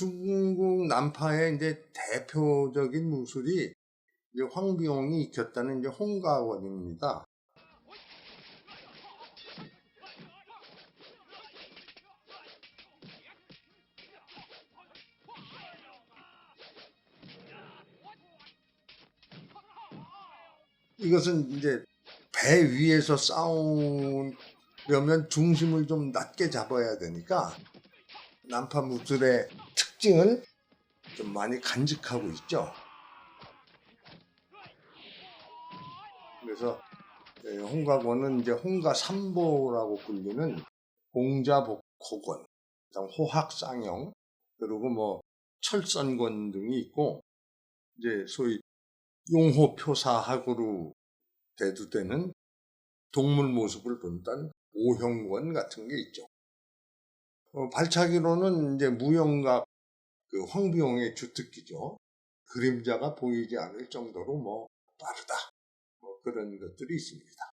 중국 남파의 이제 대표적인 무술이 이제 황비용이 익혔다는 이제 홍가원입니다. 이것은 이제 배 위에서 싸우려면 중심을 좀 낮게 잡아야 되니까 난파 무술의 특징을 좀 많이 간직하고 있죠. 그래서 예, 홍가권은 이제 홍가 삼보라고 불리는 공자복호권, 그다음 호학쌍형, 그리고 뭐 철선권 등이 있고 이제 소위 용호표사학으로 대두되는 동물 모습을 본단 오형권 같은 게 있죠. 어, 발차기로는 이제 무영각 그 황비용의 주특기죠. 그림자가 보이지 않을 정도로 뭐 빠르다. 뭐 그런 것들이 있습니다.